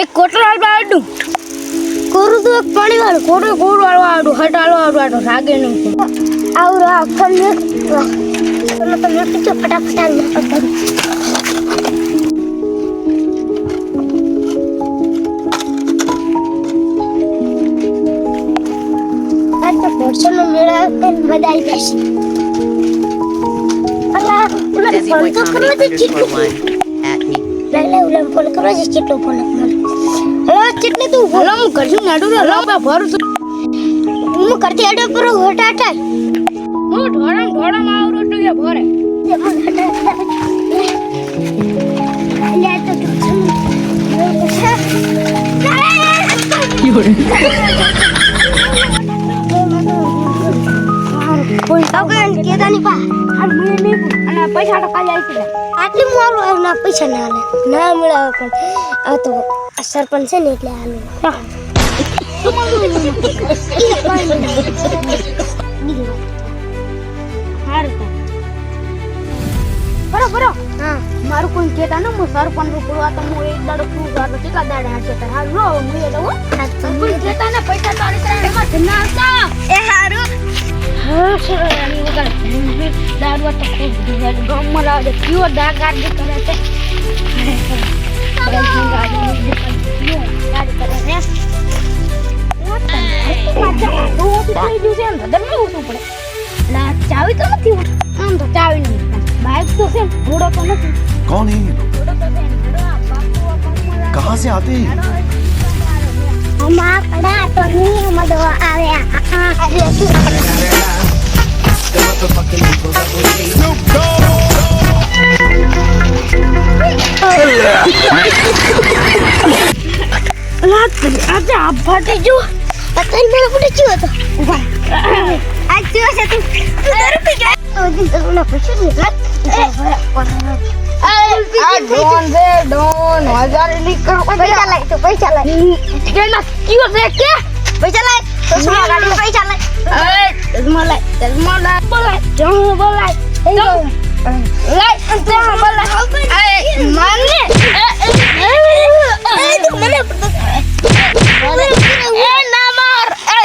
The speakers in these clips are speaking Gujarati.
એક કોટલો હાલવા આડું. કોરું તો એક પાણી વાળું કોરું કોરું હાલવા આડું હટ હાલવા આડું આડું રાગે નહીં. આવું રા તમને તમે તમને પીછો ફટાફટ આજ મેળા કરીને બધા આવી જશે. અલા ફોન તો કરવા દે ચીટલું me. લે લે ઓલા ફોન કરવા દે ચીટલું ફોન. હલો ચીટલે તું હલો હું કરશું નાડું હલો બા ભરું છું. હું કરતી અડે પર હોટા ટાય હું ઢોળમ ઢોળમ આવું તું એ ભરે લે તો કેદાની પા અને પૈસા તો કાલે આવી છે આટલી મારું એના પૈસા ના હાલે ના મળે પણ. આ તો સરપંચ છે ને એટલે હાલે બરોબર હા. મારું કોઈ કેતા ને હું સરપંચનું તો હું એક દાડો પૂરું દાડો કેટલા દાડે હાચે તાર. હાલ રો હું એ દઉં સરપંચ કેતા ને પૈસા તારી ત્રણ એમાં ધના હતા. દારૂ તો ખૂબ દીધા ગમમાં લાવે કયો દા ગાડી કરે છે ચાવી તો નથી આમ તો ચાવી નહીં બાઇક તો છે ઘોડો તો નથી कौन है ये लोग ઘોડો તો છે હેડો આ બાપુ આ પગમાં कहाँ से The motherfucking evil that we be. Snoop Dogg! રાત્રે આજે આભા દેજો અત્યારે મેં ઉડી ગયો હતો ઉભા આજ દિવસ હતું તું તારું પી ગયા તો દિન તો ના પૂછ્યું ને આ ડોન દે ડોન હજાર ની કરો પૈસા લાય તો પૈસા લાય કેના કયો છે કે પૈસા લાય સુમા ગાડી પૈસા એ ચશ્મા લાય ચશ્મા બોલાય લાય ચશ્મા એ તું મને એ ના માર એ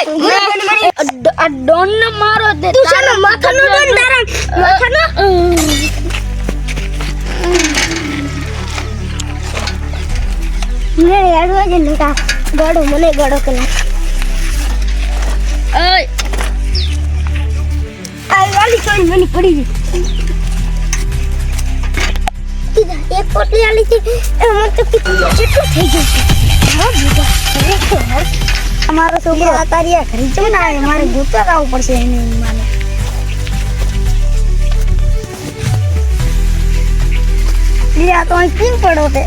આ ડોન મારો દે તું છે ને માથાનો ડોન તારા માથાનો મને યાડવા છે ને ગળો મને ગળો કે ના પડી ગઈ. એક પોટલી આલી છે એમાં તો કેટલું થઈ ગયું છે? અમારો છોકરો આ ઘરે જો ના આવે મારે ગોતવા આવવું પડશે એને માને. લીયા તો અહીં પીન પડો તે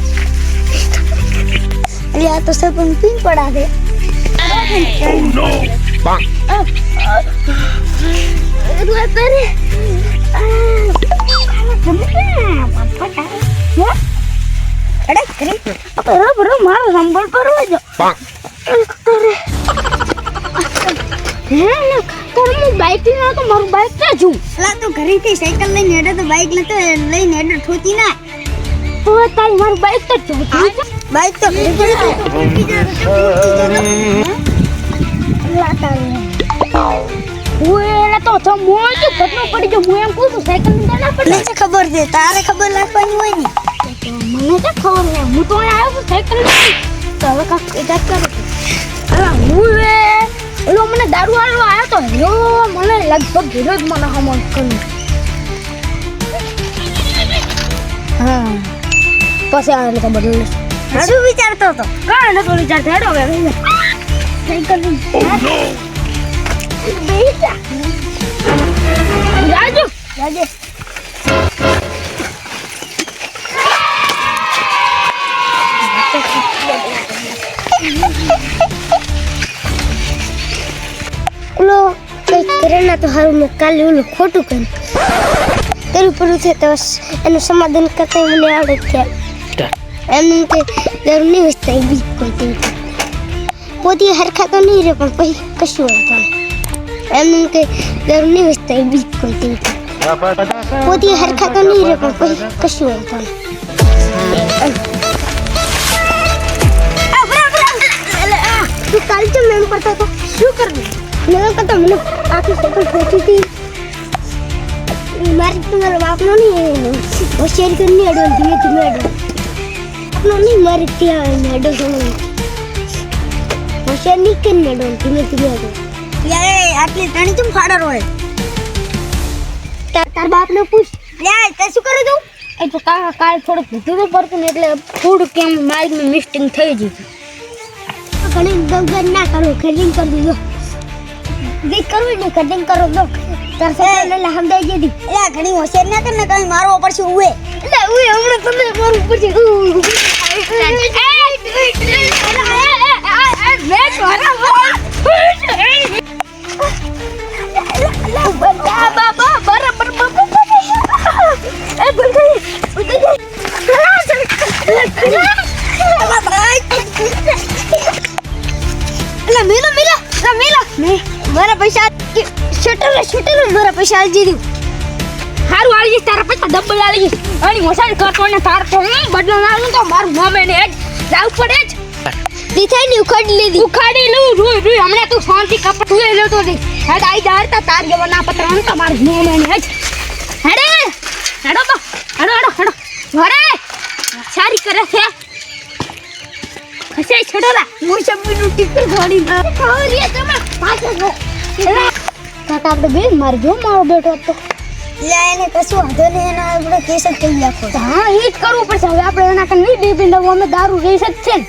લીયા તો સપન પીન પડા દે મારો સંભાળ પરવા જો બાઈક ના તો મારું બાઈક ક્યાં તો ઘરેથી સાયકલ લઈને હેડે તો બાઇક લેતો લઈને હેડે ઠોતી ના તો મારું બાઈક તો જોતી બાઈક તો ઘરે જાય તો હું એને તો તો મોં જો ઘટનો પડી જો હું એમ કહું છું સાયકલની ના પડે. મને ખબર છે તારે ખબર લાગવાની હોય ને. મને તો ખબર નહીં હું તો આવ્યો છું સાયકલની તો હવે કાંક એકાદ કરો હવે હું એ ઓલો મને દારૂ આલો આવ્યો તો યો મને લગભગ ઘેરો જ મને હમણ કર્યું. હા પછી આવે એટલે ખબર નહીં શું વિચારતો હતો? કાંઈ નતો વિચાર થયો હવે સાયકલ લઈને બેસા જાજે ઓલો કઈ કરે તો હારું, મેં કાલે ઓલું ખોટું કર્યું. કર્યું પડ્યું છે તો એનું સમાધાન કરતા મને આવડે છે. એમ કે દર નહીં વસતા એ બીજ કોઈ તેવું પોતી હરખા તો નહીં રહે, પણ પછી કશું હોય તો એમ કે દર નહીં વસતા એ બીજ કોઈ તેવું બધી હરકતો નહીં રહે પણ કોઈ કશું હોય તો તું કાલ જો મેમ કરતા તો શું કરવું મેમ કરતા મને આખી સકલ પહોંચી હતી મારે તમારા બાપનો નહીં હોશિયારી કરીને અડો ધીમે ધીમે અડો આપનો નહીં મારે ત્યાં અડો ગણો હોશિયાર નહીં કરીને અડો ધીમે ધીમે અડો યાર આટલી ત્રણે કેમ ફાડર હોય તાર બાપ બાપને પૂછ યાર તે શું કરે તું એ તો કાકા કાલ થોડુંક તો પડતું ને એટલે ફૂડ કેમ મારી મિસ્ટેક થઈ ગઈ ઘણી ગગન ના કરો કટિંગ કરી દીધો જે કરવું ને કટિંગ કરો તો તાર સાથે એટલે સમજાઈ જતી એ ઘણી હોશિયાર ના કર ને મારો મારવો પડશે ઉવે એટલે ઉય હમણાં તમને મારું પછી એટલે મારા પૈસા શટર શટર મારા પૈસા આલજી દીધું હારું આલી જઈશ તારા પૈસા ડબલ આલી જઈશ અને મોસાળ કરતો ને તાર તો હું બદલો ના લઉં તો મારું નામ ને જ જાવ પડે જ. દીથાઈ ની ઉખાડી લીધી. ઉખાડી લઉં રૂઈ રૂઈ હમણાં તું શાંતિ કપ તું એ લેતો નહીં હેડ આઈ જાર તા તાર જેવો ના પત્ર અંક મારું નામ ને જ હેડે હેડો તો હેડો હેડો હેડો. ઘરે સારી કરે છે. ખસે છેડોલા શબ્દનું ટીકર ઘોડી ના ખવરીએ તમે પાછો જો. કાકા આપણે બે માર જો મારો બેટો હતો. લે એને કશું વાંધો નહીં એના આપણે કેસ જ કરી નાખો. હા એ જ કરવું પડશે. હવે આપણે એના કન નહીં ડીપી દઉં અમે દારૂ રહી શકશે ને.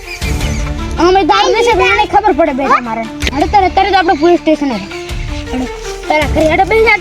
અમે દારૂ તો એને ખબર પડે બેટા મારે. હેડો અત્યારે તો આપણે પોલીસ સ્ટેશને તારા ઘરે હેડો બેસી જા